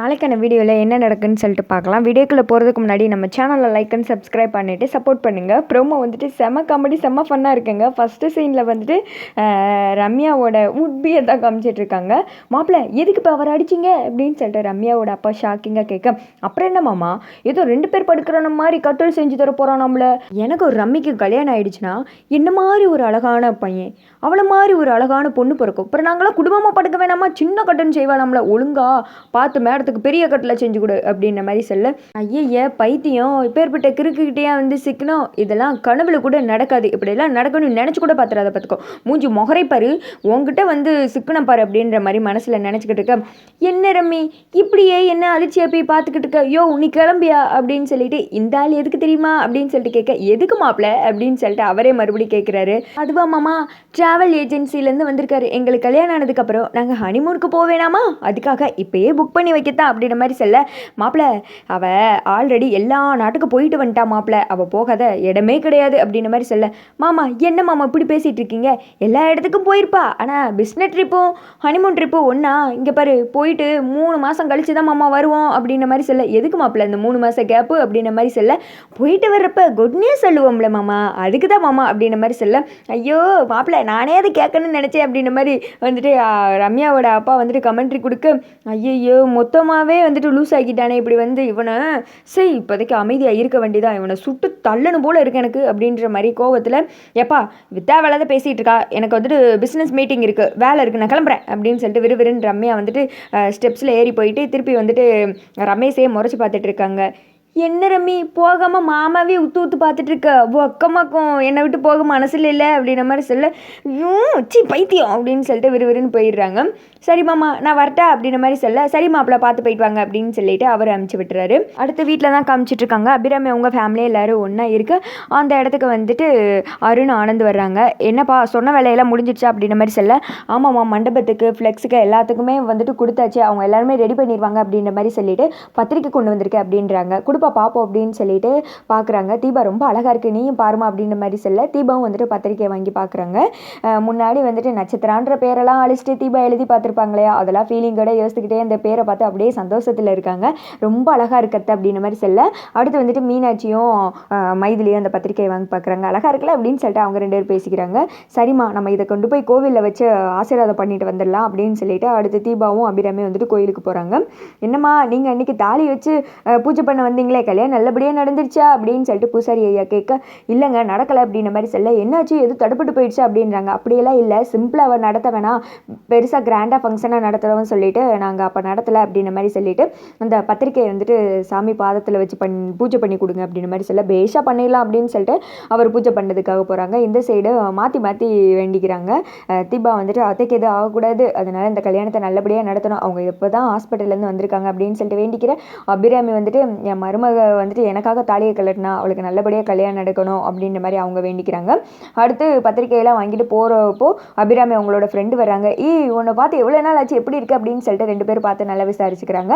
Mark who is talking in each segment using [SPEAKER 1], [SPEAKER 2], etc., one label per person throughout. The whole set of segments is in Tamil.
[SPEAKER 1] நாளைக்கான வீடியோவில் என்ன நடக்குன்னு சொல்லிட்டு பார்க்கலாம். வீடியோக்குள்ளே போகிறதுக்கு முன்னாடி நம்ம சேனலில் லைக் அண்ட் சப்ஸ்கிரைப் பண்ணிவிட்டு சப்போர்ட் பண்ணுங்கள் ப்ரோமோ வந்துட்டு செம்ம காமெடி செம்ம ஃபன்னாக இருக்குங்க. ஃபஸ்ட்டு சீனில் வந்துட்டு ரம்யாவோட உட்பியை தான் காமிச்சிட்ருக்காங்க மாப்பிள்ளை எதுக்கு இப்போ அவர் அடிச்சிங்க? அப்படின்னு சொல்லிட்டு ரம்யாவோட அப்பா ஷாக்கிங்காக கேட்க அப்புறம் என்ன மாமா? ஏதோ ரெண்டு பேர் படுக்கிற மாதிரி கட்டல் செஞ்சு தர போகிறான் நம்மள எனக்கு ஒரு ரம்மிக்கு கல்யாணம் ஆகிடுச்சுன்னா என்ன மாதிரி ஒரு அழகான பையன் அவளை மாதிரி ஒரு அழகான பொண்ணு பிறக்கும். அப்புறம் நாங்களாம் குடும்பமாக படுக்க வேணாமா? சின்ன கட்டுன்னு செய்வா நம்மளை ஒழுங்காக பார்த்து மேடத்துக்கு பெரிய கட்டில் செஞ்சு கொடு அப்படின்ற மாதிரி சொல்ல. ஐய பைத்தியம். இப்பேற்பட்ட கிறுக்குக்கிட்டேயே வந்து சிக்கணும் இதெல்லாம் கனவுல கூட நடக்காது. இப்படியெல்லாம் நடக்கணும்னு நினச்சி கூட பார்த்துறாத பார்த்துக்கோ மூஞ்சி முகரைப்பாரு உங்ககிட்ட உன்கிட்ட வந்து சிக்கனம் பாரு அப்படின்ற மாதிரி மனசில் நினச்சிக்கிட்டு இருக்க. என்ன ரம்மி? இப்படியே என்ன அதிர்ச்சியாக போய் பார்த்துக்கிட்டு இருக்க? யோ நீ கிளம்பியா? அப்படின்னு சொல்லிட்டு இந்த ஆள் எதுக்கு தெரியுமா? அப்படின்னு சொல்லிட்டு கேட்க எதுக்கு மாப்பிள? அப்படின்னு சொல்லிட்டு அவரே மறுபடியும் கேட்குறாரு அதுவா மாமா ட்ராவல் ஏஜென்சிலேருந்து வந்திருக்காரு. எங்களுக்கு கல்யாணம் ஆனதுக்கப்புறம் நாங்கள் ஹனிமூனுக்கு போவேணாமா அதுக்காக இப்போயே புக் பண்ணி தான் அப்படின்ற மாதிரி சொல்ல மாப்பிள அவ ஆல்ரெடி எல்லா நாட்டுக்கு போயிட்டு வந்துட்டா மாப்பிள அவள் போகாத இடமே கிடையாது அப்படின்ற மாதிரி சொல்ல மாமா என்ன மாமா இப்படி பேசிகிட்டு இருக்கீங்க? எல்லா இடத்துக்கும் போயிருப்பா. ஆனால் பிஸ்னஸ் ட்ரிப்பும் ஹனிமூன் ட்ரிப்பும் ஒன்றா இங்கே பாரு போயிட்டு மூணு மாதம் கழிச்சு தான் மாமா வருவோம் அப்படின்ற மாதிரி சொல்ல எதுக்கு மாப்பிள இந்த மூணு மாதம் கேப்பு அப்படின்ற மாதிரி சொல்ல போயிட்டு வர்றப்ப குட் நியூஸ் சொல்லுவோம்ல மாமா அதுக்கு தான் மாமா அப்படின்ற மாதிரி சொல்ல ஐயோ மாப்பிள்ள நானே அதை கேட்கணும்னு நினச்சேன் அப்படின்ற மாதிரி வந்துட்டு ரம்யாவோட அப்பா வந்துட்டு கமெண்ட்ரி கொடுக்க ஐயையோ மொத்தமாகவே வந்துட்டு லூஸ் ஆக்கிட்டானே இப்படி வந்து இவனை சரி இப்போதைக்கு அமைதியாக இருக்க வேண்டியதான் இவனை சுட்டு தள்ளணும் போல் இருக்கு எனக்கு அப்படின்ற மாதிரி கோவத்தில் எப்பா வித்தா பேசிகிட்டு இருக்கா? எனக்கு வந்துட்டு பிஸ்னஸ் மீட்டிங் இருக்குது வேலை இருக்குது நான் கிளம்புறேன் அப்படின்னு சொல்லிட்டு விறுவிறுன்னு ரம்யா வந்துட்டு ஸ்டெப்ஸில் ஏறி போயிட்டு திருப்பி வந்துட்டு ரமேஷே முறைச்சி பார்த்துட்டு இருக்காங்க. என்ன ரம்மி போகாமல் மாமாவே உத்து உத்து பார்த்துட்ருக்க ஒக்கமாக்கும் என்னை விட்டு போக மனசில் இல்லை அப்படின்ற மாதிரி சொல்ல யூ சி பைத்தியம் அப்படின்னு சொல்லிட்டு விறுவிறுன்னு போயிடுறாங்க. சரி மாமா நான் வரட்டா அப்படின்ற மாதிரி சொல்ல சரி மாப்பிள்ள பார்த்து போயிட்டு வாங்க அப்படின்னு சொல்லிட்டு அவர் அனுப்பிச்சி விட்டுறாரு. அடுத்த வீட்டில் தான் காமிச்சிட்டு இருக்காங்க அபிராமி உங்கள் ஃபேமிலி எல்லாரும் ஒன்றா இருக்கு. அந்த இடத்துக்கு வந்துட்டு அருண் ஆனந்த் வர்றாங்க. என்னப்பா சொன்ன வேலையெல்லாம் முடிஞ்சிடுச்சா அப்படின்ற மாதிரி சொல்ல ஆமாம்மா மண்டபத்துக்கு ஃப்ளெக்ஸுக்கு எல்லாத்துக்குமே வந்துட்டு கொடுத்தாச்சு. அவங்க எல்லாருமே ரெடி பண்ணிடுவாங்க அப்படின்ற மாதிரி சொல்லிட்டு பத்திரிக்கை கொண்டு வந்திருக்கேன் அப்படின்றாங்க. கொடுப்பா பார்ப்போம் அப்படின்னு சொல்லிட்டு பார்க்குறாங்க தீபா ரொம்ப அழகாக இருக்குது நீயும் பாருமா அப்படின்ற மாதிரி சொல்ல. தீபாவும் வந்துட்டு பத்திரிக்கை வாங்கி பார்க்குறாங்க முன்னாடி வந்துட்டு நட்சத்திரான்ற பேரெல்லாம் அழிச்சிட்டு தீபா எழுதி பார்த்துருப்பாங்களே அதெல்லாம் ஃபீலிங்கோட யோசித்துக்கிட்டே அந்த பேரை பார்த்து அப்படியே சந்தோஷத்தில் இருக்காங்க. ரொம்ப அழகாக இருக்கத்த அப்படின்ற மாதிரி சொல்ல. அடுத்து வந்துட்டு மீனாட்சியும் மைதிலையும் அந்த பத்திரிக்கையை வாங்கி பார்க்குறாங்க அழகாக இருக்கல அப்படின்னு சொல்லிட்டு அவங்க ரெண்டு பேரும் பேசிக்கிறாங்க. சரிம்மா நம்ம இதை கொண்டு போய் கோவிலில் வச்சு ஆசீர்வாதம் பண்ணிட்டு வந்துடலாம் அப்படின்னு சொல்லிட்டு அடுத்து தீபாவும் அபிராமி வந்துட்டு கோயிலுக்கு போகிறாங்க என்னம்மா நீங்கள் அன்றைக்கி தாலி வச்சு பூஜை பண்ண வந்தீங்களே கல்யாணம் நல்லபடியாக நடந்துருச்சா அப்படின்னு சொல்லிட்டு பூசாரி ஐயா கேட்க இல்லைங்க நடக்கலை அப்படின்ற மாதிரி சொல்ல என்னாச்சு? எதுவும் தடுப்பட்டு போயிடுச்சு? அப்படின்றாங்க. அப்படியெல்லாம் இல்லை. சிம்பிளாக நடத்த வேணாம். பெருசாக கிராண்டாக ஃபங்க்ஷனாக நடத்துகிறோம்னு சொல்லிட்டு நாங்கள் அப்போ நடத்தலை அப்படின்ற மாதிரி சொல்லிட்டு அந்த பத்திரிக்கையை வந்துட்டு சாமி பாதத்தில் வச்சு பண் பூஜை பண்ணி கொடுங்க அப்படின்ற மாதிரி சொல்ல பேஷாக பண்ணிடலாம் அப்படின்னு சொல்லிட்டு அவர் பூஜை பண்ணதுக்காக போகிறாங்க இந்த சைடு மாற்றி மாற்றி வேண்டிக்கிறாங்க. தீபா வந்துட்டு அத்தைக்கு எதுவும் ஆகக்கூடாது. அதனால் இந்த கல்யாணத்தை நல்லபடியாக நடத்தணும். அவங்க எப்போ தான் ஹாஸ்பிட்டல்லேருந்து வந்திருக்காங்க அப்படின்னு சொல்லிட்டு வேண்டிக்கிறேன் அபிராமி வந்துட்டு என் மருமக வந்துட்டு எனக்காக தாலியை கலட்டினா அவளுக்கு நல்லபடியாக கல்யாணம் நடக்கணும் அப்படின்ற மாதிரி அவங்க வேண்டிக்கிறாங்க. அடுத்து பத்திரிக்கையெல்லாம் வாங்கிட்டு போகிறப்போ அபிராமி அவங்களோட ஃப்ரெண்டு வராங்க ஈ உன்னை பார்த்து எவ்வளோ நாள் ஆச்சு? எப்படி இருக்கு? அப்படின்னு சொல்லிட்டு ரெண்டு பேரும் பார்த்து நல்லா விசாரிச்சுக்கிறாங்க.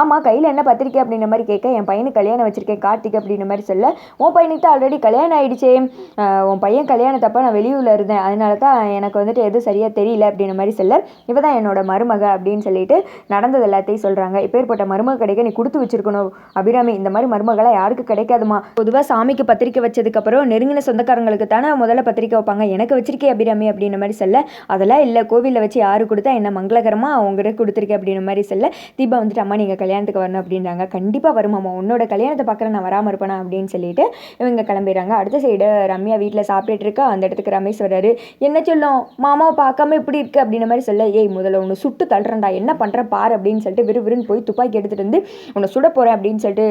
[SPEAKER 1] ஆமாம் கையில் என்ன பத்திரிக்கை அப்படின்ற மாதிரி கேட்க என் பையனுக்கு கல்யாணம் வச்சிருக்கேன் கார்த்திக் அப்படின்ற மாதிரி சொல்ல உன் பையனுக்கு தான் ஆல்ரெடி கல்யாணம் ஆயிடுச்சே. உன் பையன் கல்யாணத்தப்ப நான் வெளியூரில் இருந்தேன். அதனால தான் எனக்கு வந்துட்டு எதுவும் சரியாக தெரியல அப்படின்ற மாதிரி சொல்ல இவ தான் என்னோட மருமக அப்படின்னு சொல்லிட்டு நடந்தது எல்லாத்தையும் சொல்கிறாங்க இப்பேற்பட்ட மருமக கிடைக்க நீ கொடுத்து வச்சிருக்கணும் அபிராமி. இந்த மாதிரி மருமகளாக யாருக்கு கிடைக்காதுமா? பொதுவாக சாமிக்கு பத்திரிக்கை வச்சதுக்கப்புறம் நெருங்கின சொந்தக்காரங்களுக்கு தானே முதல்ல பத்திரிக்கை வைப்பாங்க. எனக்கு வச்சிருக்கே அபிராமி அப்படின்ற மாதிரி சொல்ல அதெல்லாம் இல்லை கோவிலில் வச்சு யாரு கொடுத்தா என்ன மங்களகரமாக அவங்ககிட்ட கொடுத்துருக்கேன் அப்படின்ற மாதிரி சொல்ல தீபா வந்துட்டு அம்மா நீங்கள் கல்யாணத்துக்கு வரணும் அப்படின்றாங்க. கண்டிப்பாக வருமாம்மா. உன்னோட கல்யாணத்தை பார்க்குற நான் வராமல் இருப்பேனா? அப்படின்னு சொல்லிட்டு இவங்க கிளம்பிடுறாங்க. அடுத்த சைடு ரம்யா வீட்டில் சாப்பிட்டுட்டு இருக்கா. அந்த இடத்துக்கு ரமேஷ் வர்றாரு. என்ன சொல்லும்? மாமாவை பார்க்காம இப்படி இருக்கு? அப்படின்ற மாதிரி சொல்ல ஏய் முதல்ல ஒன்று சுட்டு தள்ளுறேன்டா. என்ன பண்ணுற பாரு அப்படின்னு சொல்லிட்டு விறுவிறுன்னு போய் துப்பாக்கி எடுத்துட்டு வந்து உன்னை சுட போகிறேன் அப்படின்னு சொல்லிட்டு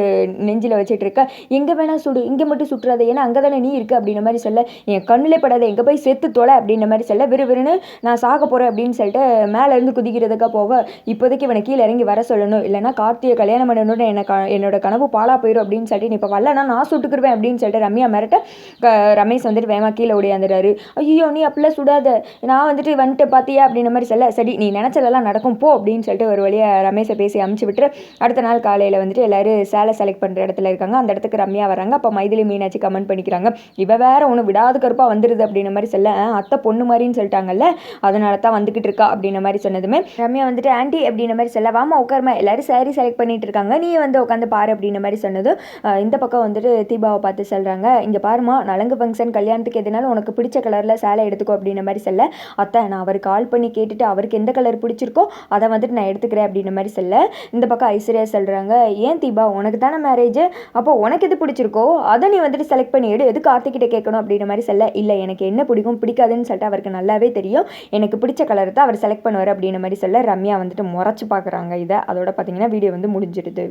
[SPEAKER 1] நெஞ்சில் வச்சுட்டு இருக்க எங்கே வேணால் சுடு இங்கே மட்டும் சுட்டுறாத ஏன்னா அங்கே தானே நீ இருக்கு? அப்படின்ற மாதிரி சொல்ல என் கண்ணிலே படாத எங்கே போய் செத்து தொலை? அப்படின்ற மாதிரி சொல்ல விறுவிறுன்னு நான் சாக போகிறேன் அப்படின்னு சொல்லிட்டு மேலே இருந்து குதிக்கிறதுக்காக போக இப்போதைக்கு இவனை கீழே இறங்கி வர சொல்லணும். இல்லைனா கார்த்தியை கல்யாணம் பண்ணணும்னு என்ன என்னோட கனவு பாலாக போயிடும் அப்படின்னு சொல்லிட்டு நீ இப்போ வரலன்னா நான் சுட்டுக்குருவேன் அப்படின்னு சொல்லிட்டு ரம்யா மிரட்ட க- ரமேஷ் வந்துட்டு வேமா கீழே ஓடியாந்துறாரு. ஐயோ நீ அப்படிலாம் சுடாத. நான் வந்துட்டு வந்துட்டு பார்த்தியா அப்படின்ற மாதிரி சொல்ல சரி நீ நினச்சதெல்லாம் நடக்கும் போ அப்படின்னு சொல்லிட்டு ஒரு வழியாக ரமேஷை பேசி அமுச்சு விட்டுரு. அடுத்த நாள் காலையில் வந்துட்டு எல்லாரும் சேலை செலக்ட் பண்ணுற இடத்துல இருக்காங்க. அந்த இடத்துக்கு ரம்யா வராங்க அப்போ மைதிலி மீனாட்சி கமெண்ட் பண்ணிக்கிறாங்க. இவ வேற ஒன்று விடாத கருப்பாக வந்துடுது அப்படின்ற மாதிரி சொல்ல "ஆ, அத்தை பொண்ணு மாதிரின்னு சொல்லிட்டாங்கல்ல? அதனால தான் வந்துக்கிட்டு இருக்கா அப்படின்ற மாதிரி சொன்னதுமே ரம்யா வந்துட்டு ஆண்டி அப்படின்ற மாதிரி சொல்ல வாமா உட்காருமா எல்லாரும் சாரி செலக்ட் பண்ணிட்டு இருக்காங்க. நீ வந்து உட்காந்து பாரு அப்படின்ற மாதிரி சொன்னதும் இந்த பக்கம் வந்துட்டு தீபாவை பார்த்து சொல்கிறாங்க இங்கே பாருமா நலங்கு ஃபங்க்ஷன் கல்யாணத்துக்கு எதுனாலும் உனக்கு பிடிச்ச கலரில் சேலை எடுத்துக்கோ அப்படின்ற மாதிரி சொல்ல அத்தை நான் அவர் கால் பண்ணி கேட்டுட்டு அவருக்கு எந்த கலர் பிடிச்சிருக்கோ அதை வந்துட்டு நான் எடுத்துக்கிறேன் அப்படின்ற மாதிரி சொல்ல இந்த பக்கம் ஐஸ்வர்யா சொல்கிறாங்க ஏன் தீபா உனக்கு தானே மேரேஜ் அப்போ உனக்கு எது பிடிச்சிருக்கோ அதை நீ வந்துட்டு செலக்ட் பண்ணி எடு. எது கார்த்திகிட்ட கேட்கணும் அப்படின்ற மாதிரி சொல்ல இல்லை எனக்கு என்ன பிடிக்கும் பிடிக்காதுன்னு சொல்லிட்டு அவருக்கு நல்லாவே தெரியும். எனக்கு பிடிச்ச கலர் தான் அவர் செலக்ட் பண்ணுவார் அப்படின்ற மாதிரி சொல்ல ரம்யா வந்துட்டு முறைச்சி பார்க்குறாங்க இதை. அதோட பார்த்தீங்கன்னா வீடியோ வந்து முடிஞ்சிடுது.